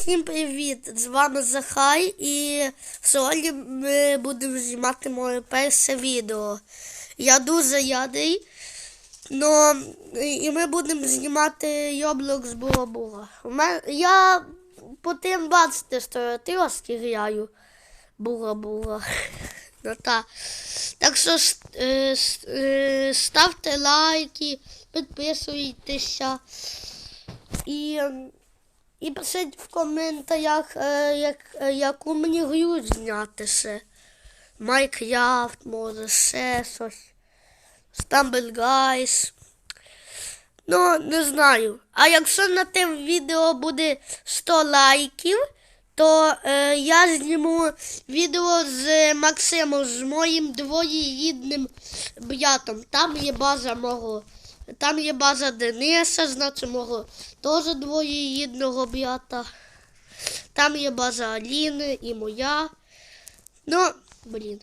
Всім привіт! З вами Захай і сьогодні ми будемо знімати моє перше відео. Я дуже радий. Но, і ми будемо знімати Roblox Буга-Буга. У мен- Я по тим бачите, що я трошки граю Буга-Буга. Ну, та. Так що е, е, ставте лайки, підписуйтеся. І, і пишіть в коментарях, е, як, е, яку мені гру зняти ще. Майнкрафт, може, ще щось. Stumble. Ну, не знаю. А якщо на тим відео буде 100 лайків, то е, я зніму відео з Максимом, з моїм двоєрідним братом. Там є база мого. Там є база Дениса, значить мого теж двоєрідного брата. Там є база Аліни і моя. Ну, блін.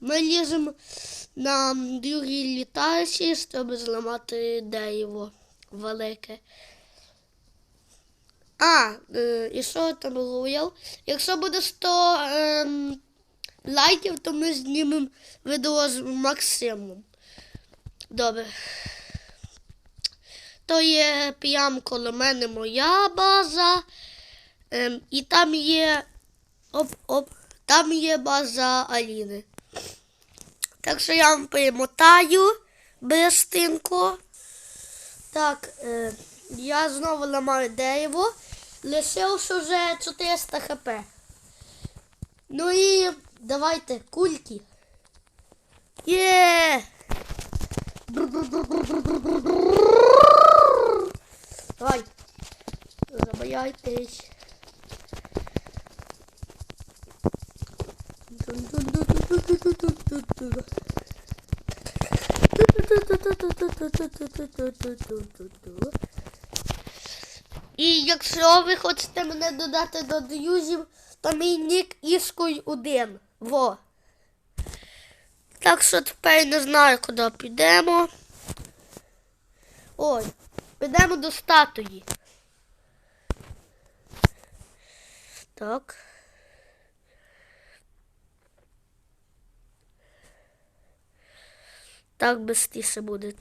Ми ліземо на другій літачі, щоб зламати дерево велике. А, е, і що я там говорив? Якщо буде 100 ем, лайків, то ми знімемо відео з Максимом. Добре. То є прямо коло мене моя база. Ем, і там є. Оп-оп. Там є база Аліни. Так що я вам перемотаю берестинку. Так, е, я знову ламаю дерево. Лишився вже 400 хп. Ну і давайте кульки. Є! Давай. Забояйтесь. І якщо ви хочете мене додати до друзів, то мій нік Іскуй 1. Во. Так що тепер не знаю, куди підемо. Ой, підемо до статуї. Так. Так безстіше буде.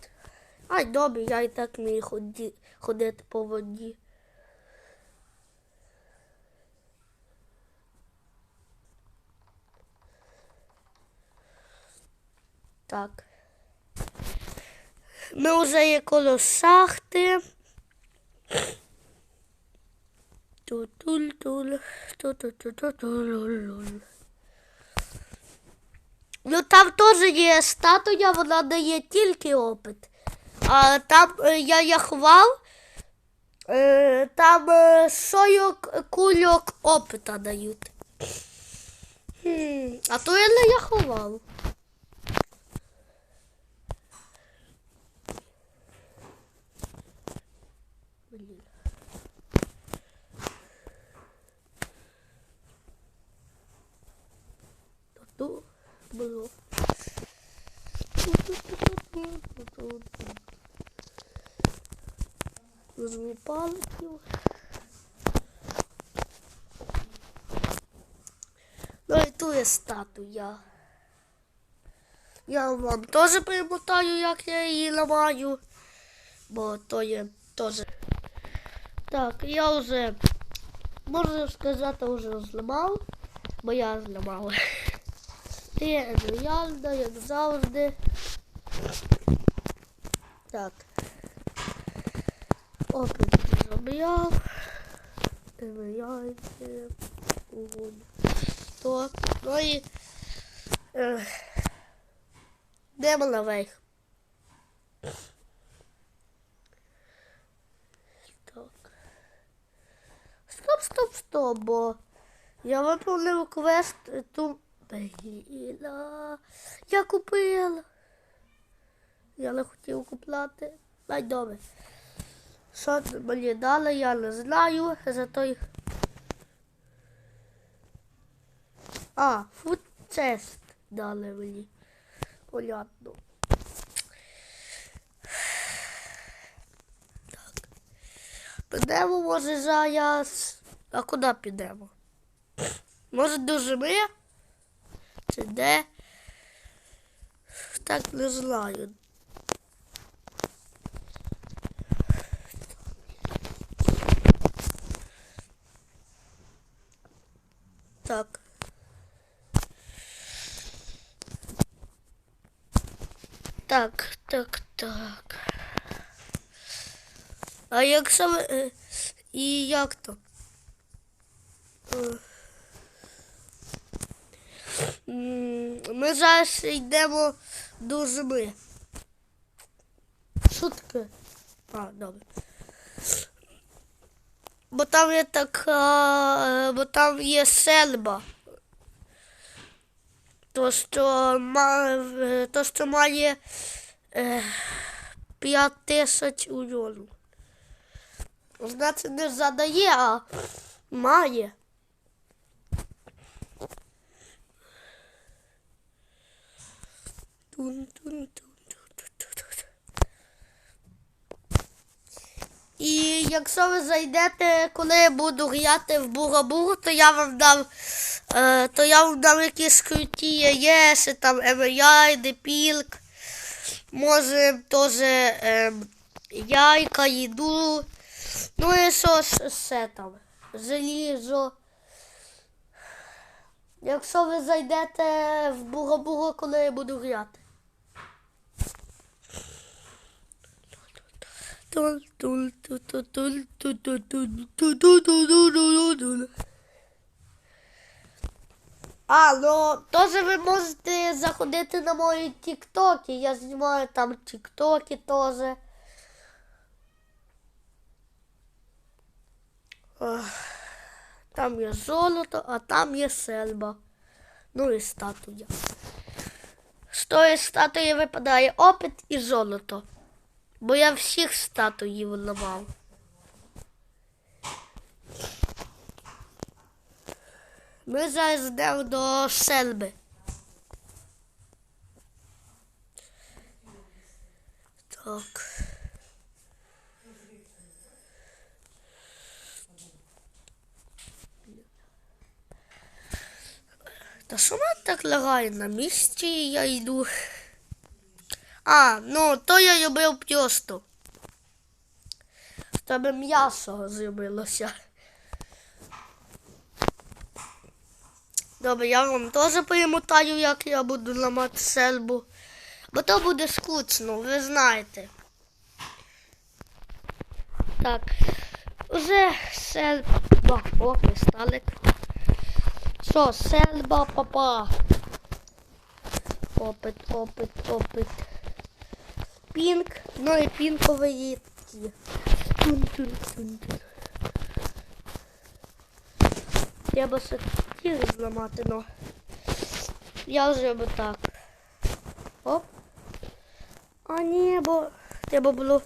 Ай, добре, я і так вмію ході, ходити по воді. Так. Ми вже є коло шахти. Ну там теж є статуя, вона дає тільки опит. А там е, я яхвав, е, там е, 40 кульок опита дають. А то я не яхвав. Блін. Ту було. Візьму паликів. Ну і ту є статуя. Я вам теж перемотаю, як я її ламаю, бо то є теж. Так, я вже, можна сказати, вже зламав, бо я зламав. Ти реально, як завжди. Так. Забрав. Перевіряйте. Угодно. То. Ну і. Е, Йдемо наверх. Так. Стоп, стоп, стоп, бо я виповнив квест ту. Бліна. Я купила. Я не хотів купляти. Ай добре. Що мені дали, я не знаю. Зато й... А, фуд чест дали мені. Понятно. Так. Підемо, може, зараз А куди підемо? Може до зими? Чи де? Так не знаю. Так. Так, так, так. А як саме. е, І як то? Ми зараз йдемо до зими. Що таке? А, добре. Бо там є така, бо там є сельба. То, що, ма, е, то, що має е, 5 тисяч мільйонів. Значить, не задає, а має. І якщо ви зайдете, коли я буду грати в Буга-Бугу, то я вам дам, е, то я вам дам якісь круті ЄСи, там МРЯ, Депілк, може теж е, яйка, їду. Ну і що все там? Желізо. Якщо ви зайдете в Буга-Буга, коли я буду грати. А, ну теж ви можете заходити на мої тіктоки. Я знімаю там тіктоки теж. Там є золото, а там є сельба. Ну і статуя. З тої статуї випадає опит і золото. Бо я всіх статуїв ламав. Ми зараз йдемо до сельби. Так. Та що мене так лягає на місці, я йду. А, ну то я любив просто. В тебе м'ясо зробилося. Добре, я вам теж перемотаю, як я буду ламати сельбу. Бо то буде скучно, ви знаєте. Так, уже сельба. О, кристалик. Що, сельба, папа. Опит, опит, опит. Пінк, ну і пінкові. Тун-тун-тун-тун. Треба ще зламати, ну. Я зроблю так. Оп. А ні, бо треба було.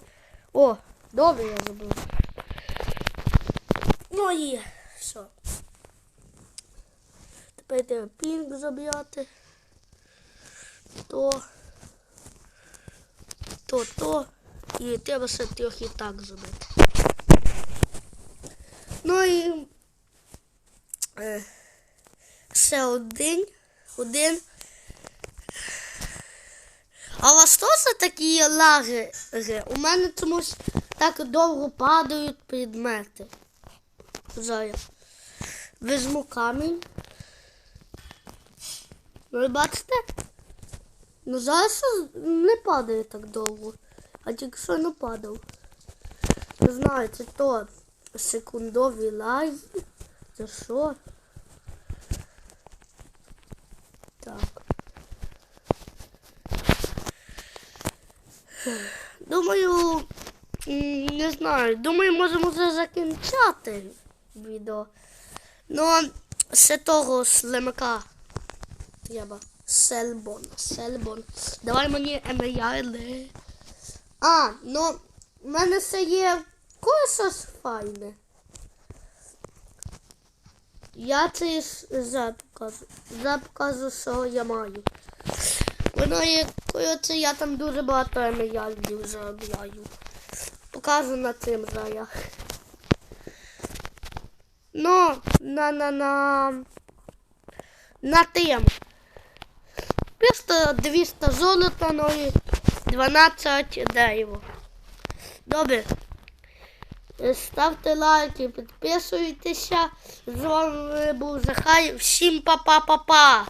О, добре я зробив. Ну і що. Тепер треба пінк забрати. То. То, то. І треба ще трохи так зробити. Ну і е, ще один. Один. А у вас теж такі лаги? У мене чомусь так довго падають предмети. Зараз. Візьму камінь. Ви бачите? Ну зараз не падає так довго. А тільки що не падав. Не знаю, це то секундові лаги. Це що? Так. Думаю, не знаю, думаю, можемо вже закінчати відео. Ну, ще того слимака треба. Сельбон. Сельбон. Давай мені емеяли. А, ну, в мене ще є щось файне. Я це вже покажу. Що я маю. Воно є, коротше, я там дуже багато емеяльдів заробляю. Покажу на цим зараз. Ну, на на на. На тим. Просто 200 золота, ну і 12 дерево. Добре. Ставте лайки, підписуйтеся. З вами був Захай. Всім па-па-па-па.